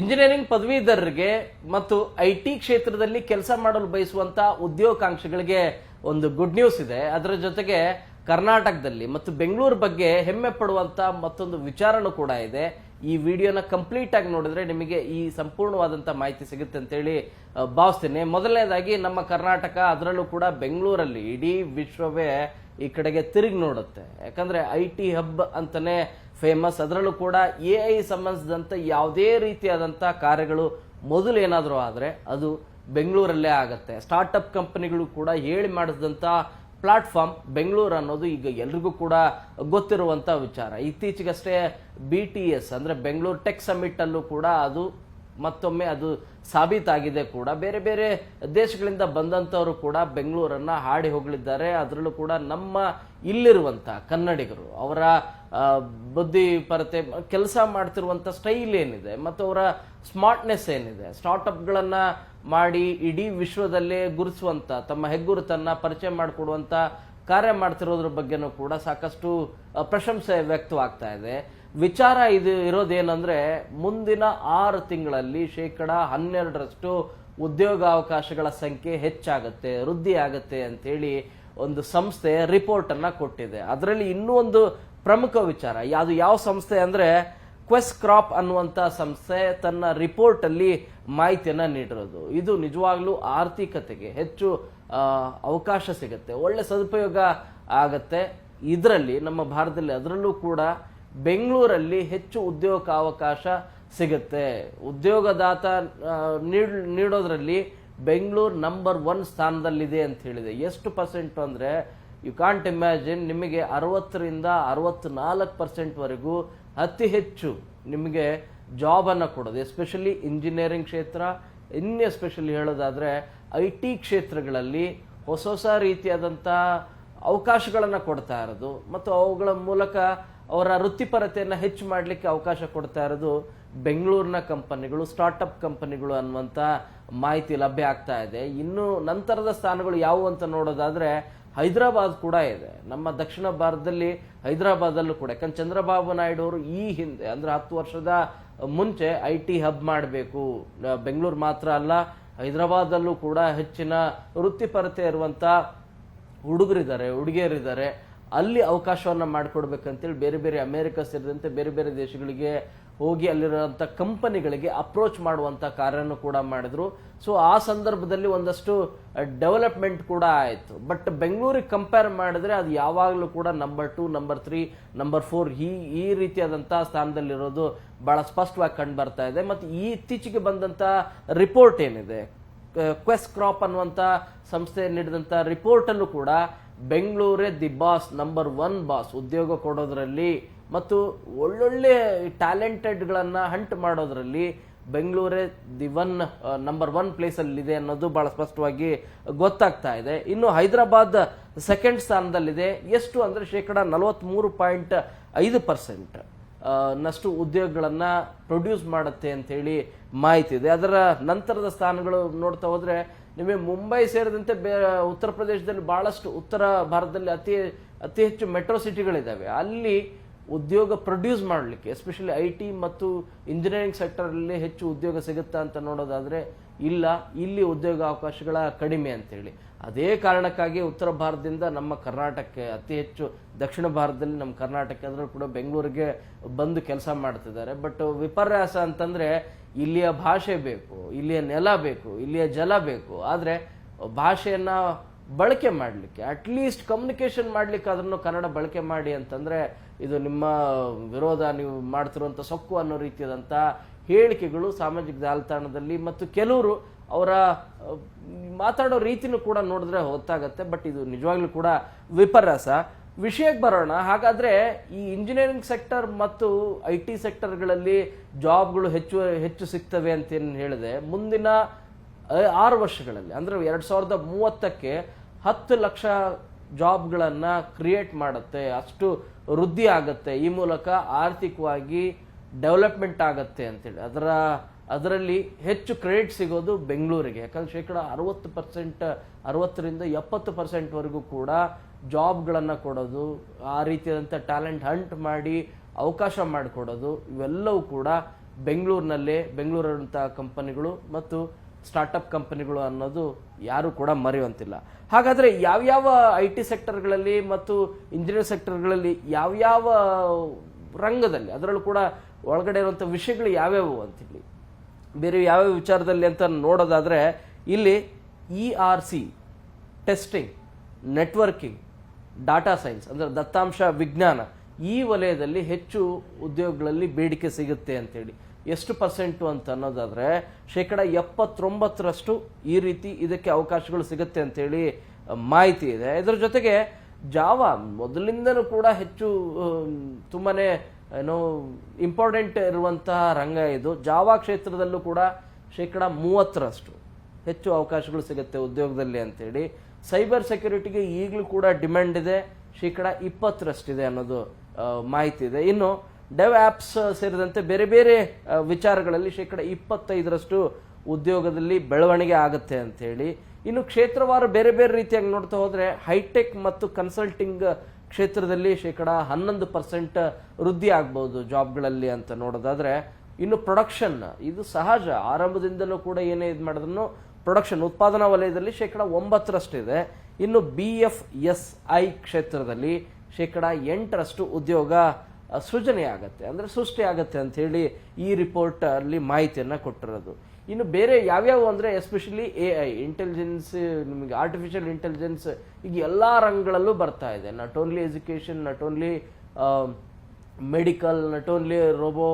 Engineering ಪದವೀಧರರಿಗೆ ಮತ್ತು I T ಕ್ಷೇತ್ರದಲ್ಲಿ ಕೆಲಸ ಮಾಡಲು ಬಯಸುವಂತ ಉದ್ಯೋಗಾಂಕ್ಷಿಗಳಿಗೆ ಒಂದು ಗುಡ್ ನ್ಯೂಸ್ ಇದೆ. ಅದರ ಜೊತೆಗೆ ಕರ್ನಾಟಕದಲ್ಲಿ ಮತ್ತು ಬೆಂಗಳೂರು ಬಗ್ಗೆ ಹೆಮ್ಮೆ ಪಡುವಂತ ಮತ್ತೊಂದು ವಿಚಾರನೂ ಕೂಡ ಇದೆ. ಈ ವಿಡಿಯೋನ ಕಂಪ್ಲೀಟ್ ಆಗಿ ನೋಡಿದ್ರೆ ನಿಮಗೆ ಈ ಸಂಪೂರ್ಣವಾದಂತ ಮಾಹಿತಿ ಸಿಗುತ್ತೆ ಅಂತೇಳಿ ಭಾವಿಸ್ತೀನಿ. ಮೊದಲನೇದಾಗಿ ನಮ್ಮ ಕರ್ನಾಟಕ ಅದರಲ್ಲೂ ಕೂಡ ಬೆಂಗಳೂರಲ್ಲಿ ಇಡೀ ವಿಶ್ವವೇ ಈ ಕಡೆಗೆ ತಿರುಗಿ ನೋಡುತ್ತೆ. ಯಾಕಂದ್ರೆ ಐ ಟಿ ಹಬ್ ಅಂತಾನೆ ಫೇಮಸ್ ಅದರಲ್ಲೂ ಕೂಡ ಎ ಐ ಸಂಬಂಧಿಸಿದಂಥ ಯಾವುದೇ ರೀತಿಯಾದಂಥ ಕಾರ್ಯಗಳು ಮೊದಲು ಏನಾದರೂ ಆದರೆ ಅದು ಬೆಂಗಳೂರಲ್ಲೇ ಆಗುತ್ತೆ. ಸ್ಟಾರ್ಟಪ್ ಕಂಪನಿಗಳು ಕೂಡ ಹೇಳಿ ಮಾಡಿಸಿದಂಥ ಪ್ಲಾಟ್ಫಾರ್ಮ್ ಬೆಂಗಳೂರು ಅನ್ನೋದು ಈಗ ಎಲ್ರಿಗೂ ಕೂಡ ಗೊತ್ತಿರುವಂಥ ವಿಚಾರ. ಇತ್ತೀಚೆಗಷ್ಟೇ ಬಿ ಟಿ ಎಸ್ ಅಂದರೆ ಬೆಂಗಳೂರು ಟೆಕ್ ಸಮಿಟಲ್ಲೂ ಕೂಡ ಅದು ಮತ್ತೊಮ್ಮೆ ಅದು ಸಾಬೀತಾಗಿದೆ ಕೂಡ. ಬೇರೆ ಬೇರೆ ದೇಶಗಳಿಂದ ಬಂದಂಥವರು ಕೂಡ ಬೆಂಗಳೂರನ್ನು ಹಾಡಿ ಹೋಗಲಿದ್ದಾರೆ. ಅದರಲ್ಲೂ ಕೂಡ ನಮ್ಮ ಇಲ್ಲಿರುವಂಥ ಕನ್ನಡಿಗರು, ಅವರ ಬುದ್ಧಿಪರತೆ ಕೆಲಸ ಮಾಡ್ತಿರುವಂಥ ಸ್ಟೈಲ್ ಏನಿದೆ, ಮತ್ತು ಅವರ ಸ್ಮಾರ್ಟ್ನೆಸ್ ಏನಿದೆ ಸ್ಟಾರ್ಟಪ್ಗಳನ್ನು ಮಾಡಿ ಇಡೀ ವಿಶ್ವದಲ್ಲೇ ಗುರುಸುವಂಥ ತಮ್ಮ ಹೆಗ್ಗುರುತನ್ನು ಪರಿಚಯ ಮಾಡಿಕೊಡುವಂಥ ಕಾರ್ಯ ಮಾಡ್ತಿರೋದ್ರ ಬಗ್ಗೆನೂ ಕೂಡ ಸಾಕಷ್ಟು ಪ್ರಶಂಸೆ ವ್ಯಕ್ತವಾಗ್ತಾ ಇದೆ. ವಿಚಾರ ಇದು ಇರೋದೇನೆಂದರೆ, ಮುಂದಿನ ಆರು ತಿಂಗಳಲ್ಲಿ ಶೇಕಡ ಹನ್ನೆರಡರಷ್ಟು ಉದ್ಯೋಗಾವಕಾಶಗಳ ಸಂಖ್ಯೆ ಹೆಚ್ಚಾಗುತ್ತೆ ವೃದ್ಧಿ ಆಗುತ್ತೆ ಅಂತೇಳಿ ಒಂದು ಸಂಸ್ಥೆ ರಿಪೋರ್ಟ್ ಅನ್ನ ಕೊಟ್ಟಿದೆ. ಅದರಲ್ಲಿ ಇನ್ನೂ ಒಂದು ಪ್ರಮುಖ ವಿಚಾರ. ಅದು ಯಾವ ಸಂಸ್ಥೆ ಅಂದ್ರೆ ಕ್ವೆಸ್ ಕ್ರಾಪ್ ಅನ್ನುವಂತ ಸಂಸ್ಥೆ ತನ್ನ ರಿಪೋರ್ಟ್ ಅಲ್ಲಿ ಮಾಹಿತಿಯನ್ನ ನೀಡಿರೋದು. ಇದು ನಿಜವಾಗ್ಲೂ ಆರ್ಥಿಕತೆಗೆ ಹೆಚ್ಚು ಅವಕಾಶ ಸಿಗುತ್ತೆ. ಒಳ್ಳೆ ಸದುಪಯೋಗ ಆಗತ್ತೆ. ಇದರಲ್ಲಿ, ನಮ್ಮ ಭಾರತದಲ್ಲಿ ಅದರಲ್ಲೂ ಕೂಡ ಬೆಂಗಳೂರಲ್ಲಿ ಹೆಚ್ಚು ಉದ್ಯೋಗ ಅವಕಾಶ ಸಿಗುತ್ತೆ. ಉದ್ಯೋಗದಾತ ನೀಡೋದ್ರಲ್ಲಿ ಬೆಂಗಳೂರು ನಂಬರ್ ಒನ್ ಸ್ಥಾನದಲ್ಲಿದೆ ಅಂತ ಹೇಳಿದೆ. ಎಷ್ಟು ಪರ್ಸೆಂಟ್ ಅಂದರೆ ಯು ಕಾಂಟ್ ಇಮ್ಯಾಜಿನ್ ನಿಮಗೆ ಅರವತ್ತರಿಂದ ಅರವತ್ನಾಲ್ಕು ಪರ್ಸೆಂಟ್ವರೆಗೂ ಅತಿ ಹೆಚ್ಚು ನಿಮಗೆ ಜಾಬನ್ನು ಕೊಡೋದು. ಎಸ್ಪೆಷಲಿ ಇಂಜಿನಿಯರಿಂಗ್ ಕ್ಷೇತ್ರ, ಇನ್ನು ಎಸ್ಪೆಷಲಿ ಹೇಳೋದಾದರೆ ಐ ಟಿ ಕ್ಷೇತ್ರಗಳಲ್ಲಿ ಹೊಸ ಹೊಸ ರೀತಿಯಾದಂಥ ಅವಕಾಶಗಳನ್ನು ಕೊಡ್ತಾ ಇರೋದು ಮತ್ತು ಅವುಗಳ ಮೂಲಕ ಅವರ ವೃತ್ತಿಪರತೆಯನ್ನು ಹೆಚ್ಚು ಮಾಡಲಿಕ್ಕೆ ಅವಕಾಶ ಕೊಡ್ತಾ ಇರೋದು ಬೆಂಗಳೂರಿನ ಕಂಪನಿಗಳು ಸ್ಟಾರ್ಟಪ್ ಕಂಪನಿಗಳು ಅನ್ನುವಂಥ ಮಾಹಿತಿ ಲಭ್ಯ ಆಗ್ತಾ ಇದೆ. ಇನ್ನು ನಂತರದ ಸ್ಥಾನಗಳು ಯಾವುವು ಅಂತ ನೋಡೋದಾದ್ರೆ ಹೈದರಾಬಾದ್ ಕೂಡ ಇದೆ. ನಮ್ಮ ದಕ್ಷಿಣ ಭಾರತದಲ್ಲಿ ಹೈದರಾಬಾದಲ್ಲೂ ಕೂಡ. ಯಾಕಂದ್ರೆ ಚಂದ್ರಬಾಬು ನಾಯ್ಡು ಅವರು ಈ ಹಿಂದೆ, ಅಂದ್ರೆ ಹತ್ತು ವರ್ಷದ ಮುಂಚೆ ಐ ಟಿ ಹಬ್ ಮಾಡಬೇಕು. ಬೆಂಗಳೂರು ಮಾತ್ರ ಅಲ್ಲ, ಹೈದರಾಬಾದಲ್ಲೂ ಕೂಡ ಹೆಚ್ಚಿನ ವೃತ್ತಿಪರತೆ ಇರುವಂಥ ಹುಡುಗರಿದ್ದಾರೆ ಹುಡುಗಿಯರಿದ್ದಾರೆ ಅಲ್ಲಿ ಅವಕಾಶವನ್ನು ಮಾಡಿಕೊಡ್ಬೇಕಂತೇಳಿ ಬೇರೆ ಬೇರೆ ಅಮೆರಿಕ ಸೇರಿದಂತೆ ಬೇರೆ ಬೇರೆ ದೇಶಗಳಿಗೆ ಹೋಗಿ ಅಲ್ಲಿರುವಂಥ ಕಂಪನಿಗಳಿಗೆ ಅಪ್ರೋಚ್ ಮಾಡುವಂಥ ಕಾರ್ಯನೂ ಕೂಡ ಮಾಡಿದ್ರು. ಸೊ ಆ ಸಂದರ್ಭದಲ್ಲಿ ಒಂದಷ್ಟು ಡೆವಲಪ್ಮೆಂಟ್ ಕೂಡ ಆಯಿತು. ಬಟ್ ಬೆಂಗಳೂರಿಗೆ ಕಂಪೇರ್ ಮಾಡಿದ್ರೆ ಅದು ಯಾವಾಗಲೂ ಕೂಡ number two number three number four ಈ ಈ ರೀತಿಯಾದಂಥ ಸ್ಥಾನದಲ್ಲಿರೋದು ಬಹಳ ಸ್ಪಷ್ಟವಾಗಿ ಕಂಡು ಬರ್ತಾ ಇದೆ. ಮತ್ತು ಈ ಇತ್ತೀಚೆಗೆ ಬಂದಂಥ ರಿಪೋರ್ಟ್ ಏನಿದೆ? ಕ್ವೆಸ್ ಕ್ರಾಪ್ ಅನ್ನುವಂಥ ಸಂಸ್ಥೆ ನೀಡಿದಂಥ ರಿಪೋರ್ಟಲ್ಲೂ ಕೂಡ ಬೆಂಗಳೂರೇ the boss number one boss ಉದ್ಯೋಗ ಕೊಡೋದ್ರಲ್ಲಿ ಮತ್ತು ಒಳ್ಳೊಳ್ಳೆ ಟ್ಯಾಲೆಂಟೆಡ್ಗಳನ್ನು ಹಂಟ್ ಮಾಡೋದ್ರಲ್ಲಿ ಬೆಂಗಳೂರೇ ದಿ ಒನ್ ನಂಬರ್ ಒನ್ ಪ್ಲೇಸಲ್ಲಿದೆ ಅನ್ನೋದು ಬಹಳ ಸ್ಪಷ್ಟವಾಗಿ ಗೊತ್ತಾಗ್ತಾ ಇದೆ. ಇನ್ನು ಹೈದರಾಬಾದ್ ಸೆಕೆಂಡ್ ಸ್ಥಾನದಲ್ಲಿದೆ. ಎಷ್ಟು ಅಂದರೆ ಶೇಕಡ ನಲವತ್ತ್ಮೂರು ಪಾಯಿಂಟ್ ಐದು ಪರ್ಸೆಂಟ್ ನಷ್ಟು ಉದ್ಯೋಗಗಳನ್ನು ಪ್ರೊಡ್ಯೂಸ್ ಮಾಡುತ್ತೆ ಅಂತೇಳಿ ಮಾಹಿತಿ ಇದೆ. ಅದರ ನಂತರದ ಸ್ಥಾನಗಳು ನೋಡ್ತಾ ಹೋದರೆ ನಿಮಗೆ ಮುಂಬೈ ಸೇರಿದಂತೆ ಬೇ, ಉತ್ತರ ಪ್ರದೇಶದಲ್ಲಿ ಭಾಳಷ್ಟು ಉತ್ತರ ಭಾರತದಲ್ಲಿ ಅತಿ ಅತಿ ಹೆಚ್ಚು ಮೆಟ್ರೋ ಸಿಟಿಗಳಿದ್ದಾವೆ. ಅಲ್ಲಿ ಉದ್ಯೋಗ ಪ್ರೊಡ್ಯೂಸ್ ಮಾಡಲಿಕ್ಕೆ ಎಸ್ಪೆಷಲಿ ಐ ಟಿ ಮತ್ತು ಇಂಜಿನಿಯರಿಂಗ್ ಸೆಕ್ಟರಲ್ಲಿ ಹೆಚ್ಚು ಉದ್ಯೋಗ ಸಿಗುತ್ತಾ ಅಂತ ನೋಡೋದಾದರೆ, ಇಲ್ಲ, ಇಲ್ಲಿ ಉದ್ಯೋಗ ಅವಕಾಶಗಳ ಕಡಿಮೆ ಅಂತೇಳಿ. ಅದೇ ಕಾರಣಕ್ಕಾಗಿ ಉತ್ತರ ಭಾರತದಿಂದ ನಮ್ಮ ಕರ್ನಾಟಕಕ್ಕೆ, ಅತಿ ಹೆಚ್ಚು ದಕ್ಷಿಣ ಭಾರತದಲ್ಲಿ ನಮ್ಮ ಕರ್ನಾಟಕ ಅದರಲ್ಲೂ ಕೂಡ ಬೆಂಗಳೂರಿಗೆ ಬಂದು ಕೆಲಸ ಮಾಡ್ತಿದ್ದಾರೆ. ಬಟ್ ವಿಪರ್ಯಾಸ ಅಂತಂದರೆ, ಇಲ್ಲಿಯ ಭಾಷೆ ಬೇಕು, ಇಲ್ಲಿಯ ನೆಲ ಬೇಕು, ಇಲ್ಲಿಯ ಜಲ ಬೇಕು. ಆದರೆ ಭಾಷೆಯನ್ನ ಬಳಕೆ ಮಾಡಲಿಕ್ಕೆ ಅಟ್ಲೀಸ್ಟ್ ಕಮ್ಯುನಿಕೇಷನ್ ಮಾಡ್ಲಿಕ್ಕೆ ಅದನ್ನು ಕನ್ನಡ ಬಳಕೆ ಮಾಡಿ ಅಂತಂದರೆ ಇದು ನಿಮ್ಮ ವಿರೋಧ ನೀವು ಮಾಡ್ತಿರುವಂಥ ಸೊಕ್ಕು ಅನ್ನೋ ರೀತಿಯಾದಂಥ ಹೇಳಿಕೆಗಳು ಸಾಮಾಜಿಕ ಜಾಲತಾಣದಲ್ಲಿ ಮತ್ತು ಕೆಲವರು ಅವರ ಮಾತಾಡೋ ರೀತಿನೂ ಕೂಡ ನೋಡಿದ್ರೆ ಹೊತ್ತಾಗತ್ತೆ ಬಟ್ ಇದು ನಿಜವಾಗ್ಲೂ ಕೂಡ ವಿಪರ್ಯಾಸ. ವಿಷಯಕ್ಕೆ ಬರೋಣ, ಹಾಗಾದರೆ ಈ ಇಂಜಿನಿಯರಿಂಗ್ ಸೆಕ್ಟರ್ ಮತ್ತು ಐ ಟಿ ಸೆಕ್ಟರ್ಗಳಲ್ಲಿ ಜಾಬ್ಗಳು ಹೆಚ್ಚು ಹೆಚ್ಚು ಸಿಗ್ತವೆ ಅಂತ ಏನು ಹೇಳಿದೆ ಮುಂದಿನ ಆರು ವರ್ಷಗಳಲ್ಲಿ, ಅಂದರೆ ಎರಡು ಸಾವಿರದ ಮೂವತ್ತಕ್ಕೆ ಹತ್ತು ಲಕ್ಷ ಜಾಬ್ಗಳನ್ನು ಕ್ರಿಯೇಟ್ ಮಾಡುತ್ತೆ, ಅಷ್ಟು ವೃದ್ಧಿ ಆಗುತ್ತೆ, ಈ ಮೂಲಕ ಆರ್ಥಿಕವಾಗಿ ಡೆವಲಪ್ಮೆಂಟ್ ಆಗುತ್ತೆ ಅಂತೇಳಿ. ಅದರ, ಅದರಲ್ಲಿ ಹೆಚ್ಚು ಕ್ರೆಡಿಟ್ ಸಿಗೋದು ಬೆಂಗಳೂರಿಗೆ. ಯಾಕಂದರೆ ಶೇಕಡ ಅರವತ್ತು ಪರ್ಸೆಂಟ್, ಅರವತ್ತರಿಂದ ಎಪ್ಪತ್ತು ಪರ್ಸೆಂಟ್ವರೆಗೂ ಕೂಡ ಜಾಬ್ಗಳನ್ನು ಕೊಡೋದು, ಆ ರೀತಿಯಾದಂಥ ಟ್ಯಾಲೆಂಟ್ ಹಂಟ್ ಮಾಡಿ ಅವಕಾಶ ಮಾಡಿಕೊಡೋದು, ಇವೆಲ್ಲವೂ ಕೂಡ ಬೆಂಗಳೂರಿನಲ್ಲೇ ಬೆಂಗಳೂರಂಥ ಕಂಪನಿಗಳು ಮತ್ತು ಸ್ಟಾರ್ಟಪ್ ಕಂಪನಿಗಳು ಅನ್ನೋದು ಯಾರು ಕೂಡ ಮರೆಯುವಂತಿಲ್ಲ. ಹಾಗಾದ್ರೆ ಯಾವ್ಯಾವ ಐ ಟಿ ಸೆಕ್ಟರ್ಗಳಲ್ಲಿ ಮತ್ತು ಇಂಜಿನಿಯರ್ ಸೆಕ್ಟರ್ಗಳಲ್ಲಿ ಯಾವ್ಯಾವ ರಂಗದಲ್ಲಿ, ಅದರಲ್ಲೂ ಕೂಡ ಒಳಗಡೆ ಇರುವಂಥ ವಿಷಯಗಳು ಯಾವ್ಯಾವು ಅಂತೇಳಿ ಬೇರೆ ಯಾವ್ಯಾವ ವಿಚಾರದಲ್ಲಿ ಅಂತ ನೋಡೋದಾದ್ರೆ, ಇಲ್ಲಿ E R C testing networking data science ಅಂದ್ರೆ ದತ್ತಾಂಶ ವಿಜ್ಞಾನ ಈ ವಲಯದಲ್ಲಿ ಹೆಚ್ಚು ಉದ್ಯೋಗಗಳಲ್ಲಿ ಬೇಡಿಕೆ ಸಿಗುತ್ತೆ ಅಂತೇಳಿ. ಎಷ್ಟು ಪರ್ಸೆಂಟು ಅಂತ ಅನ್ನೋದಾದರೆ ಶೇಕಡ ಎಪ್ಪತ್ತೊಂಬತ್ತರಷ್ಟು ಈ ರೀತಿ ಇದಕ್ಕೆ ಅವಕಾಶಗಳು ಸಿಗುತ್ತೆ ಅಂತೇಳಿ ಮಾಹಿತಿ ಇದೆ. ಇದರ ಜೊತೆಗೆ ಜಾವಾ ಮೊದಲಿಂದನೂ ಕೂಡ ಹೆಚ್ಚು ತುಂಬಾ ಏನೋ ಇಂಪಾರ್ಟೆಂಟ್ ಇರುವಂತಹ ರಂಗ ಇದು. ಜಾವಾ ಕ್ಷೇತ್ರದಲ್ಲೂ ಕೂಡ ಶೇಕಡ ಮೂವತ್ತರಷ್ಟು ಹೆಚ್ಚು ಅವಕಾಶಗಳು ಸಿಗುತ್ತೆ ಉದ್ಯೋಗದಲ್ಲಿ ಅಂತೇಳಿ. ಸೈಬರ್ ಸೆಕ್ಯೂರಿಟಿಗೆ ಈಗಲೂ ಕೂಡ ಡಿಮ್ಯಾಂಡ್ ಇದೆ, ಶೇಕಡ ಇಪ್ಪತ್ತರಷ್ಟಿದೆ ಅನ್ನೋದು ಮಾಹಿತಿ ಇದೆ. ಇನ್ನು ಡೆವ್ ಆ್ಯಪ್ಸ್ ಸೇರಿದಂತೆ ಬೇರೆ ಬೇರೆ ವಿಚಾರಗಳಲ್ಲಿ ಶೇಕಡ ಇಪ್ಪತ್ತೈದರಷ್ಟು ಉದ್ಯೋಗದಲ್ಲಿ ಬೆಳವಣಿಗೆ ಆಗುತ್ತೆ ಅಂಥೇಳಿ ಇನ್ನು ಕ್ಷೇತ್ರವಾರು ಬೇರೆ ಬೇರೆ ರೀತಿಯಾಗಿ ನೋಡ್ತಾ ಹೋದರೆ ಹೈಟೆಕ್ ಮತ್ತು ಕನ್ಸಲ್ಟಿಂಗ್ ಕ್ಷೇತ್ರದಲ್ಲಿ ಶೇಕಡ ಹನ್ನೊಂದು ಪರ್ಸೆಂಟ್ ವೃದ್ಧಿ ಆಗ್ಬೋದು ಜಾಬ್ಗಳಲ್ಲಿ ಅಂತ ನೋಡೋದಾದರೆ. ಇನ್ನು ಪ್ರೊಡಕ್ಷನ್, ಇದು ಸಹಜ. ಆರಂಭದಿಂದಲೂ ಕೂಡ ಏನೇ ಇದು ಮಾಡಿದ್ರು ಪ್ರೊಡಕ್ಷನ್, ಉತ್ಪಾದನಾ ವಲಯದಲ್ಲಿ ಶೇಕಡ ಒಂಬತ್ತರಷ್ಟಿದೆ ಇನ್ನು ಬಿ ಎಫ್ ಎಸ್ ಐ ಕ್ಷೇತ್ರದಲ್ಲಿ ಶೇಕಡ ಎಂಟರಷ್ಟು ಉದ್ಯೋಗ ಸೃಜನೆ ಆಗತ್ತೆ. ಅಂದರೆ ಸೃಷ್ಟಿ ಆಗತ್ತೆ ಅಂತ ಹೇಳಿ ಈ ರಿಪೋರ್ಟ್ ಅಲ್ಲಿ ಮಾಹಿತಿಯನ್ನು ಕೊಟ್ಟಿರೋದು. ಇನ್ನು ಬೇರೆ ಯಾವ್ಯಾವು ಅಂದರೆ ಎಸ್ಪೆಷಲಿ ಎ ಐ ಇಂಟೆಲಿಜೆನ್ಸ್ ನಿಮಗೆ ಆರ್ಟಿಫಿಷಿಯಲ್ ಇಂಟೆಲಿಜೆನ್ಸ್ ಈಗ ಎಲ್ಲ ರಂಗಗಳಲ್ಲೂ ಬರ್ತಾ ಇದೆ. Not only education not only medical not only robo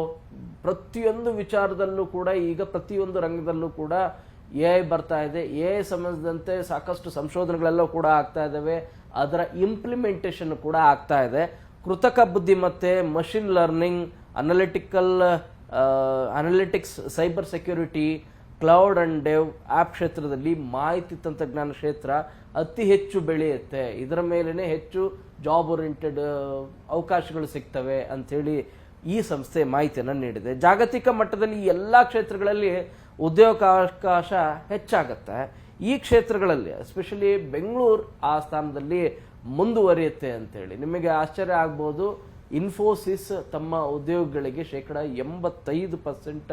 ಪ್ರತಿಯೊಂದು ವಿಚಾರದಲ್ಲೂ ಕೂಡ, ಈಗ ಪ್ರತಿಯೊಂದು ರಂಗದಲ್ಲೂ ಕೂಡ ಎ ಐ ಬರ್ತಾ ಇದೆ. ಎ ಐ ಸಂಬಂಧಿಸಿದಂತೆ ಸಾಕಷ್ಟು ಸಂಶೋಧನೆಗಳೆಲ್ಲ ಕೂಡ ಆಗ್ತಾ ಇದ್ದಾವೆ ಅದರ ಇಂಪ್ಲಿಮೆಂಟೇಷನ್ ಕೂಡ ಆಗ್ತಾ ಇದೆ. ಕೃತಕ ಬುದ್ಧಿಮತ್ತೆ machine learning analytical analytics cyber security cloud and DevOps ಕ್ಷೇತ್ರದಲ್ಲಿ ಮಾಹಿತಿ ತಂತ್ರಜ್ಞಾನ ಕ್ಷೇತ್ರ ಅತಿ ಹೆಚ್ಚು ಬೆಳೆಯುತ್ತೆ. ಇದರ ಮೇಲೇ ಹೆಚ್ಚು ಜಾಬ್ ಓರಿಯೆಂಟೆಡ್ ಅವಕಾಶಗಳು ಸಿಗ್ತವೆ ಅಂಥೇಳಿ ಈ ಸಂಸ್ಥೆ ಮಾಹಿತಿಯನ್ನು ನೀಡಿದೆ. ಜಾಗತಿಕ ಮಟ್ಟದಲ್ಲಿ ಎಲ್ಲ ಕ್ಷೇತ್ರಗಳಲ್ಲಿ ಉದ್ಯೋಗಾವಕಾಶ ಹೆಚ್ಚಾಗತ್ತೆ. ಈ ಕ್ಷೇತ್ರಗಳಲ್ಲಿ ಎಸ್ಪೆಷಲಿ ಬೆಂಗಳೂರು ಆ ಸ್ಥಾನದಲ್ಲಿ ಮುಂದುವರಿಯುತ್ತೆ ಅಂತೇಳಿ. ನಿಮಗೆ ಆಶ್ಚರ್ಯ ಆಗ್ಬೋದು ಇನ್ಫೋಸಿಸ್ ತಮ್ಮ ಉದ್ಯೋಗಗಳಿಗೆ ಶೇಕಡ ಎಂಬತ್ತೈದು ಪರ್ಸೆಂಟ್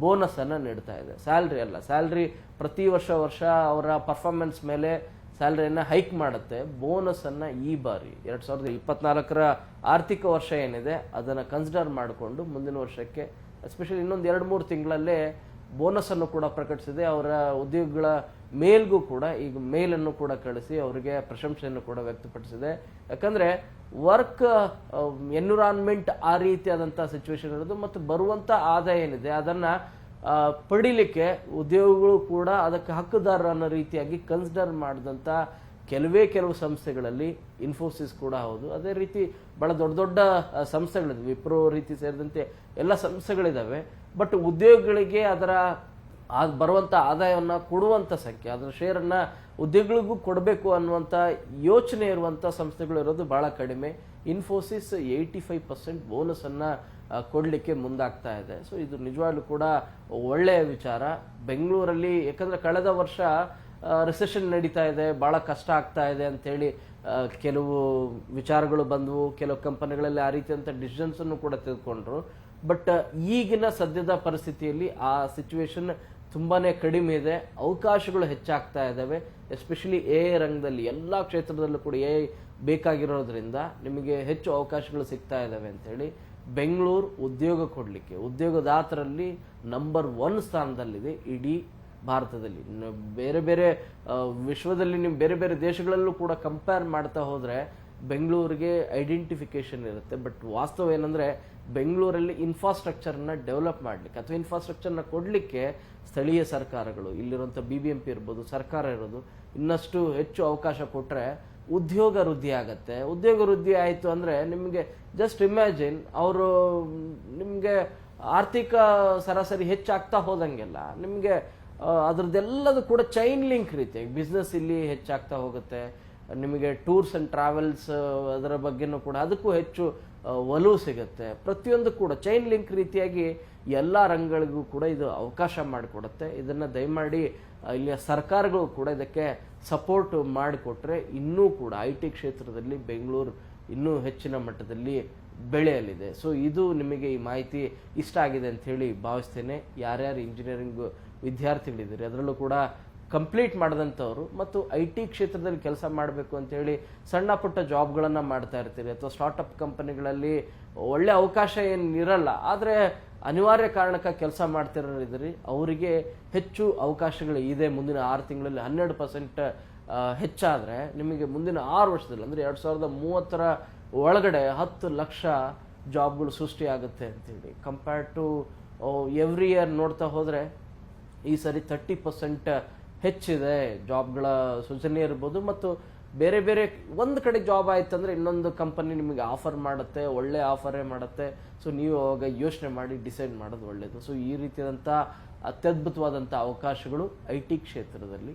ಬೋನಸನ್ನು ನೀಡ್ತಾ ಇದೆ. ಸ್ಯಾಲ್ರಿ ಅಲ್ಲ ಸ್ಯಾಲ್ರಿ ಪ್ರತಿ ವರ್ಷ ವರ್ಷ ಅವರ ಪರ್ಫಾರ್ಮೆನ್ಸ್ ಮೇಲೆ ಸ್ಯಾಲ್ರಿಯನ್ನು ಹೈಕ್ ಮಾಡುತ್ತೆ. ಬೋನಸನ್ನು ಈ ಬಾರಿ, ಎರಡು ಸಾವಿರದ ಇಪ್ಪತ್ನಾಲ್ಕರ ಆರ್ಥಿಕ ವರ್ಷ ಏನಿದೆ, ಅದನ್ನು ಕನ್ಸಿಡರ್ ಮಾಡಿಕೊಂಡು ಮುಂದಿನ ವರ್ಷಕ್ಕೆ ಎಸ್ಪೆಷಲಿ ಇನ್ನೊಂದು ಎರಡು ಮೂರು ತಿಂಗಳಲ್ಲೇ ಬೋನಸನ್ನು ಕೂಡ ಪ್ರಕಟಿಸಿದೆ. ಅವರ ಉದ್ಯೋಗಗಳ ಮೇಲ್ಗೂ ಕೂಡ ಈಗ ಮೇಲನ್ನು ಕೂಡ ಕಳಿಸಿ ಅವರಿಗೆ ಪ್ರಶಂಸೆಯನ್ನು ಕೂಡ ವ್ಯಕ್ತಪಡಿಸಿದೆ. ಯಾಕಂದ್ರೆ ವರ್ಕ್ ಎನ್ವಿರಾನ್ಮೆಂಟ್ ಆ ರೀತಿಯಾದಂಥ ಸಿಚುವೇಶನ್ ಇರೋದು ಮತ್ತು ಬರುವಂತ ಆದಾಯ ಏನಿದೆ ಅದನ್ನ ಪಡೀಲಿಕ್ಕೆ ಉದ್ಯೋಗಗಳು ಕೂಡ ಅದಕ್ಕೆ ಹಕ್ಕುದಾರ ಅನ್ನೋ ರೀತಿಯಾಗಿ ಕನ್ಸಿಡರ್ ಮಾಡಿದಂಥ ಕೆಲವೇ ಕೆಲವು ಸಂಸ್ಥೆಗಳಲ್ಲಿ ಇನ್ಫೋಸಿಸ್ ಕೂಡ ಹೌದು. ಅದೇ ರೀತಿ ಬಹಳ ದೊಡ್ಡ ದೊಡ್ಡ ಆ, ಸಂಸ್ಥೆಗಳಿದೆ. ವಿಪ್ರೋ ರೀತಿ ಸೇರಿದಂತೆ ಎಲ್ಲ ಸಂಸ್ಥೆಗಳಿದ್ದಾವೆ ಬಟ್ ಉದ್ಯೋಗಗಳಿಗೆ ಅದರ ಆ ಬರುವಂಥ ಆದಾಯವನ್ನು ಕೊಡುವಂಥ ಸಂಖ್ಯೆ ಅದರ ಷೇರನ್ನು ಉದ್ಯೋಗಿಗಳಿಗೂ ಕೊಡಬೇಕು ಅನ್ನುವಂಥ ಯೋಚನೆ ಇರುವಂಥ ಸಂಸ್ಥೆಗಳು ಇರೋದು ಬಹಳ ಕಡಿಮೆ. ಇನ್ಫೋಸಿಸ್ ಏಯ್ಟಿ ಫೈವ್ ಪರ್ಸೆಂಟ್ ಬೋನಸನ್ನು ಕೊಡಲಿಕ್ಕೆ ಮುಂದಾಗ್ತಾ ಇದೆ. ಸೊ ಇದು ನಿಜವಾಗ್ಲೂ ಕೂಡ ಒಳ್ಳೆಯ ವಿಚಾರ. ಬೆಂಗಳೂರಲ್ಲಿ, ಯಾಕಂದರೆ ಕಳೆದ ವರ್ಷ ರಿಸೆಷನ್ ನಡೀತಾ ಇದೆ ಭಾಳ ಕಷ್ಟ ಆಗ್ತಾ ಇದೆ ಅಂಥೇಳಿ ಕೆಲವು ವಿಚಾರಗಳು ಬಂದವು. ಕೆಲವು ಕಂಪನಿಗಳಲ್ಲಿ ಆ ರೀತಿಯಂಥ ಡಿಸಿಷನ್ಸನ್ನು ಕೂಡ ತೆಗೆದುಕೊಂಡ್ರು. ಬಟ್ ಈಗಿನ ಸದ್ಯದ ಪರಿಸ್ಥಿತಿಯಲ್ಲಿ ಆ ಸಿಚುವೇಶನ್ ತುಂಬಾನೇ ಕಡಿಮೆ ಇದೆ. ಅವಕಾಶಗಳು ಹೆಚ್ಚಾಗ್ತಾ ಇದ್ದಾವೆ. ಎಸ್ಪೆಷಲಿ ಎ ರಂಗದಲ್ಲಿ, ಎಲ್ಲ ಕ್ಷೇತ್ರದಲ್ಲೂ ಕೂಡ ಎ ಬೇಕಾಗಿರೋದ್ರಿಂದ ನಿಮಗೆ ಹೆಚ್ಚು ಅವಕಾಶಗಳು ಸಿಗ್ತಾ ಇದ್ದಾವೆ ಅಂತೇಳಿ ಬೆಂಗಳೂರು ಉದ್ಯೋಗ ಕೊಡಲಿಕ್ಕೆ, ಉದ್ಯೋಗದಾತರಲ್ಲಿ ನಂಬರ್ ಒನ್ ಸ್ಥಾನದಲ್ಲಿದೆ ಇಡೀ ಭಾರತದಲ್ಲಿ. ಬೇರೆ ಬೇರೆ ವಿಶ್ವದಲ್ಲಿ ನೀವು ಬೇರೆ ಬೇರೆ ದೇಶಗಳಲ್ಲೂ ಕೂಡ ಕಂಪೇರ್ ಮಾಡ್ತಾ ಹೋದರೆ ಬೆಂಗಳೂರಿಗೆ ಐಡೆಂಟಿಫಿಕೇಶನ್ ಇರುತ್ತೆ. ಬಟ್ ವಾಸ್ತವ ಏನಂದ್ರೆ ಬೆಂಗಳೂರಲ್ಲಿ ಇನ್ಫ್ರಾಸ್ಟ್ರಕ್ಚರ್ನ ಡೆವಲಪ್ ಮಾಡಲಿಕ್ಕೆ ಅಥವಾ ಇನ್ಫ್ರಾಸ್ಟ್ರಕ್ಚರ್ನ ಕೊಡಲಿಕ್ಕೆ ಸ್ಥಳೀಯ ಸರ್ಕಾರಗಳು ಇಲ್ಲಿರುವಂಥ ಬಿ ಬಿ ಎಂ ಪಿ ಇರ್ಬೋದು, ಸರ್ಕಾರ ಇರೋದು, ಇನ್ನಷ್ಟು ಹೆಚ್ಚು ಅವಕಾಶ ಕೊಟ್ಟರೆ ಉದ್ಯೋಗ ವೃದ್ಧಿ ಆಗುತ್ತೆ. ಉದ್ಯೋಗ ವೃದ್ಧಿ ಆಯಿತು ಅಂದರೆ ನಿಮಗೆ ಜಸ್ಟ್ ಇಮ್ಯಾಜಿನ್ ಅವರು, ನಿಮಗೆ ಆರ್ಥಿಕ ಸರಾಸರಿ ಹೆಚ್ಚಾಗ್ತಾ ಹೋದಂಗೆಲ್ಲ ನಿಮಗೆ ಅದರದ್ದೆಲ್ಲದು ಕೂಡ ಚೈನ್ ಲಿಂಕ್ ರೀತಿ. ಬಿಸ್ನೆಸ್ ಇಲ್ಲಿ ಹೆಚ್ಚಾಗ್ತಾ ಹೋಗುತ್ತೆ, ನಿಮಗೆ ಟೂರ್ಸ್ ಆ್ಯಂಡ್ ಟ್ರಾವೆಲ್ಸ್ ಅದರ ಬಗ್ಗೆನೂ ಕೂಡ ಅದಕ್ಕೂ ಹೆಚ್ಚು ಒಲವು ಸಿಗುತ್ತೆ. ಪ್ರತಿಯೊಂದು ಕೂಡ ಚೈನ್ ಲಿಂಕ್ ರೀತಿಯಾಗಿ ಎಲ್ಲ ರಂಗಗಳಿಗೂ ಕೂಡ ಇದು ಅವಕಾಶ ಮಾಡಿಕೊಡುತ್ತೆ. ಇದನ್ನು ದಯಮಾಡಿ ಇಲ್ಲಿಯ ಸರ್ಕಾರಗಳು ಕೂಡ ಇದಕ್ಕೆ ಸಪೋರ್ಟ್ ಮಾಡಿಕೊಟ್ರೆ ಇನ್ನೂ ಕೂಡ ಐ ಟಿ ಕ್ಷೇತ್ರದಲ್ಲಿ ಬೆಂಗಳೂರು ಇನ್ನೂ ಹೆಚ್ಚಿನ ಮಟ್ಟದಲ್ಲಿ ಬೆಳೆಯಲಿದೆ. ಸೊ ಇದು ನಿಮಗೆ ಈ ಮಾಹಿತಿ ಇಷ್ಟ ಆಗಿದೆ ಅಂತ ಹೇಳಿ ಭಾವಿಸ್ತೇನೆ. ಯಾರ್ಯಾರು ಇಂಜಿನಿಯರಿಂಗ್ ವಿದ್ಯಾರ್ಥಿಗಳಿದ್ದಾರೆ, ಅದರಲ್ಲೂ ಕೂಡ ಕಂಪ್ಲೀಟ್ ಮಾಡಿದಂಥವ್ರು ಮತ್ತು ಐ ಟಿ ಕ್ಷೇತ್ರದಲ್ಲಿ ಕೆಲಸ ಮಾಡಬೇಕು ಅಂತೇಳಿ ಸಣ್ಣ ಪುಟ್ಟ ಜಾಬ್ಗಳನ್ನು ಮಾಡ್ತಾ ಇರ್ತೀರಿ ಅಥವಾ ಸ್ಟಾರ್ಟಪ್ ಕಂಪನಿಗಳಲ್ಲಿ ಒಳ್ಳೆ ಅವಕಾಶ ಏನು ಇರಲ್ಲ ಆದರೆ ಅನಿವಾರ್ಯ ಕಾರಣಕ್ಕೆ ಕೆಲಸ ಮಾಡ್ತಿರೋರಿದ್ರಿ ಅವರಿಗೆ ಹೆಚ್ಚು ಅವಕಾಶಗಳು ಇದೆ ಮುಂದಿನ ಆರು ತಿಂಗಳಲ್ಲಿ, ಹನ್ನೆರಡು ಪರ್ಸೆಂಟ್ ಹೆಚ್ಚಾದರೆ ನಿಮಗೆ ಮುಂದಿನ ಆರು ವರ್ಷದಲ್ಲಿ, ಅಂದರೆ ಎರಡು ಸಾವಿರದ ಮೂವತ್ತರ ಒಳಗಡೆ ಹತ್ತು ಲಕ್ಷ ಜಾಬ್ಗಳು ಸೃಷ್ಟಿಯಾಗುತ್ತೆ ಅಂತೇಳಿ. ಕಂಪೇರ್ಡ್ ಟು ಎವ್ರಿ ಇಯರ್ ನೋಡ್ತಾ ಹೋದರೆ ಈ ಸರಿ ತರ್ಟಿ ಪರ್ಸೆಂಟ್ ಹೆಚ್ಚಿದೆ ಜಾಬ್ಗಳ ಸೂಚನೆ ಇರ್ಬೋದು ಮತ್ತು ಬೇರೆ ಬೇರೆ ಒಂದು ಕಡೆ ಜಾಬ್ ಆಯ್ತಂದ್ರೆ ಇನ್ನೊಂದು ಕಂಪನಿ ನಿಮಗೆ ಆಫರ್ ಮಾಡುತ್ತೆ, ಒಳ್ಳೆ ಆಫರೇ ಮಾಡುತ್ತೆ. ಸೊ ನೀವು ಅವಾಗ ಯೋಚನೆ ಮಾಡಿ ಡಿಸೈಡ್ ಮಾಡೋದು ಒಳ್ಳೆಯದು ಸೊ ಈ ರೀತಿಯಾದಂಥ ಅತ್ಯದ್ಭುತವಾದಂಥ ಅವಕಾಶಗಳು ಐ ಟಿ ಕ್ಷೇತ್ರದಲ್ಲಿ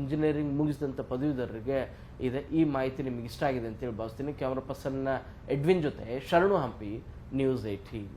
ಇಂಜಿನಿಯರಿಂಗ್ ಮುಗಿಸಿದಂಥ ಪದವೀಧರರಿಗೆ ಇದೆ. ಈ ಮಾಹಿತಿ ನಿಮಗೆ ಇಷ್ಟ ಆಗಿದೆ ಅಂತೇಳಿ ಭಾವಿಸ್ತೀನಿ. ಕ್ಯಾಮ್ರಾ ಪರ್ಸನ್ನ ಎಡ್ವಿನ್ ಜೊತೆ ಶರಣು ಹಂಪಿ ನ್ಯೂಸ್ ಏಯ್ಟೀನ್